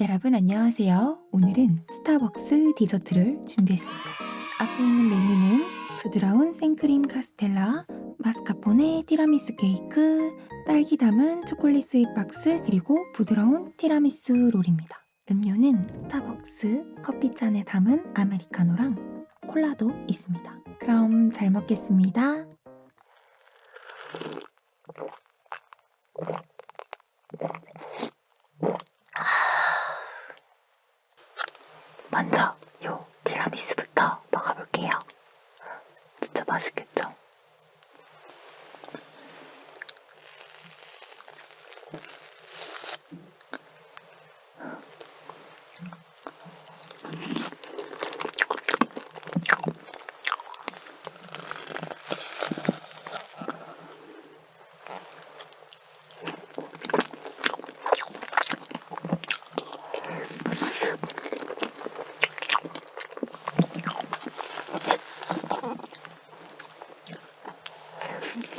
여러분 안녕하세요. 오늘은 스타벅스 디저트를 준비했습니다. 앞에 있는 메뉴는 부드러운 생크림 카스텔라, 마스카포네 티라미수 케이크, 딸기 담은 초콜릿 스윗 박스, 그리고 부드러운 티라미수 롤입니다. 음료는 스타벅스 커피잔에 담은 아메리카노랑 콜라도 있습니다. 그럼 잘 먹겠습니다.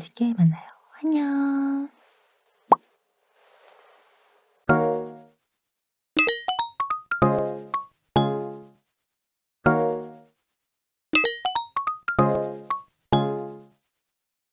맛있게. 안녕.